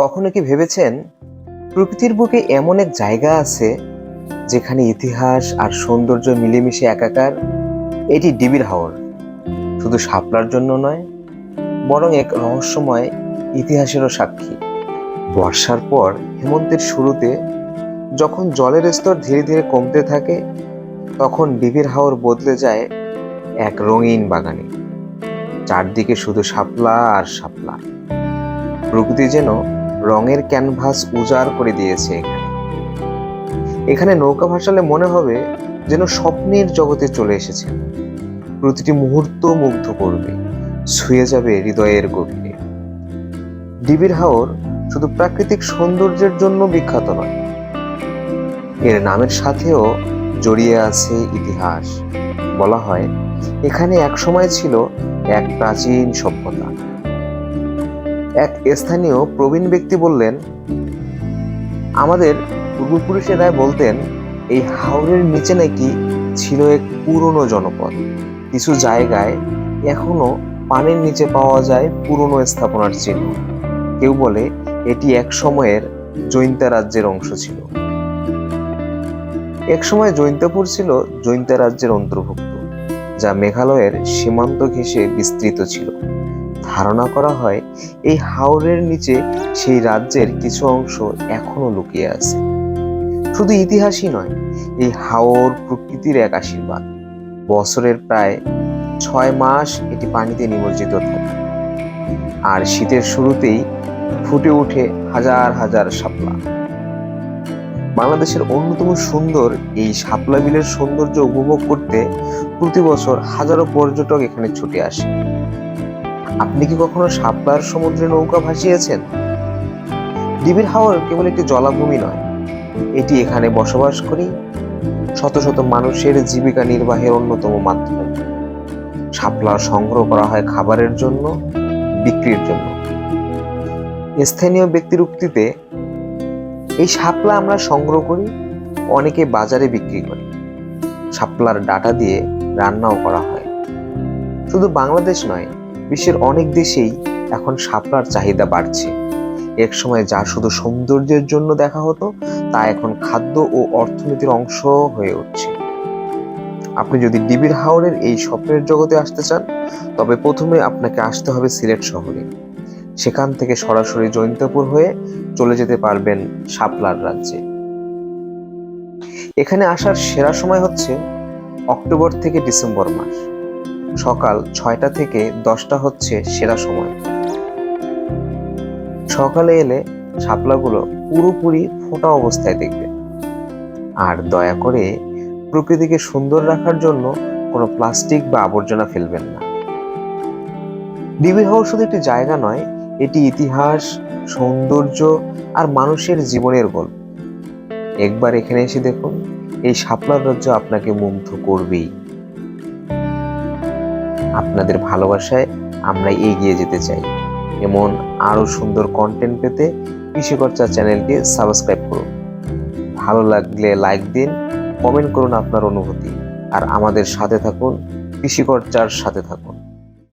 কখনো কি ভেবেছেন প্রকৃতির বুকে এমন এক জায়গা আছে যেখানে ইতিহাস আর সৌন্দর্য মিলেমিশে একাকার? এটি ডিবির হাওর। শুধু শাপলার জন্য নয়, বরং এক রহস্যময় ইতিহাসেরও সাক্ষী। বর্ষার পর হেমন্তের শুরুতে যখন জলের স্তর ধীরে ধীরে কমতে থাকে, তখন ডিবির হাওর বদলে যায় এক রঙিন বাগানে। চারদিকে শুধু শাপলা আর শাপলা। প্রকৃতি যেন রঙের ক্যানভাস উজাড় করে দিয়েছে এখানে। এখানে নৌকা ভাসালে মনে হবে যেন স্বপ্নের জগতে চলে এসেছে। প্রতিটি মুহূর্ত মুগ্ধ করবে, ছুঁয়ে যাবে হৃদয়ের গভীরে। ডিবির হাওর শুধু প্রাকৃতিক সৌন্দর্যের জন্য বিখ্যাত নয়, এর নামের সাথেও জড়িয়ে আছে ইতিহাস। বলা হয়, এখানে এক সময় ছিল এক প্রাচীন সভ্যতা। এক স্থানীয় প্রবীণ ব্যক্তি বললেন, আমাদের পূর্বপুরুষেরা বলতেন, এই হাওরের নিচে নাকি ছিল এক পুরনো জনপদ। কিছু জায়গায় এখনও পানির নিচে পাওয়া যায় পুরনো স্থাপনার চিহ্ন। কেউ বলে, এটি এক সময়ের জৈন্তা রাজ্যের অংশ ছিল। এক সময় জৈন্তাপুর ছিল জৈন্তা রাজ্যের অন্তর্ভুক্ত, যা মেঘালয়ের সীমান্ত ঘেঁষে বিস্তৃত ছিল। ধারণা করা হয়, এই হাওরের নিচে সেই রাজ্যের কিছু অংশ এখনও লুকিয়ে আছে। শুধু ইতিহাসই নয়, এই হাওর প্রকৃতির এক আশীর্বাদ। বছরের প্রায় ছয় মাস এটি পানিতে নিমজ্জিত থাকে। আর শীতের শুরুতেই ফুটে ওঠে হাজার হাজার শাপলা। বাংলাদেশের অন্যতম সুন্দর এই শাপলা বিলের সৌন্দর্য উপভোগ করতে প্রতি বছর হাজারো পর্যটক এখানে ছুটে আসে। আপনি কি কখনো শাপলার সমুদ্রে নৌকা ভাসিয়েছেন? ডিবির হাওর কেবল একটি জলাভূমি নয়, এটি এখানে বসবাস করি শত শত মানুষের জীবিকা নির্বাহের অন্যতম মাধ্যম। শাপলা সংগ্রহ করা হয় খাবারের জন্য, বিক্রির জন্য। স্থানীয় ব্যক্তির উক্তিতে, এই শাপলা আমরা সংগ্রহ করি, অনেকে বাজারে বিক্রি করে। শাপলার ডাটা দিয়ে রান্নাও করা হয়। শুধু বাংলাদেশ নয় বিশ্বের অনেক দেশেই এখন শাপলার চাহিদা বাড়ছে। এক সময় যা শুধু সৌন্দর্যের জন্য দেখা হতো, তা এখন খাদ্য ও অর্থনীতির অংশ হয়ে উঠছে। আপনি যদি ডিবির হাওরের এই স্বপ্নের জগতে আসতে চান, তবে প্রথমে আপনাকে আসতে হবে সিলেট শহরে। সেখান থেকে সরাসরি জৈন্তপুর হয়ে চলে যেতে পারবেন শাপলার রাজ্যে। এখানে আসার সেরা সময় হচ্ছে অক্টোবর থেকে ডিসেম্বর মাস। সকাল ছয়টা থেকে দশটা হচ্ছে সেরা সময়। সকালে এলে শাপলাগুলো পুরোপুরি ফোটা অবস্থায় দেখবে। আর দয়া করে প্রকৃতিকে সুন্দর রাখার জন্য কোনো প্লাস্টিক বা আবর্জনা ফেলবেন না। ডিবি শুধু একটি জায়গা নয়, এটি ইতিহাস, সৌন্দর্য আর মানুষের জীবনের গল্প। একবার এখানে এসে দেখুন, এই শাপলার রাজ্য আপনাকে মুগ্ধ করবেই। আপনাদের ভালোবাসায় আমরা এগিয়ে যেতে চাই। এমন আরও সুন্দর কন্টেন্ট পেতে কৃষিকর্চা চ্যানেলকে সাবস্ক্রাইব করুন। ভালো লাগলে লাইক দিন কমেন্ট করুন আপনার অনুভূতি। আর আমাদের সাথে থাকুন, কৃষিকর্চার সাথে থাকুন।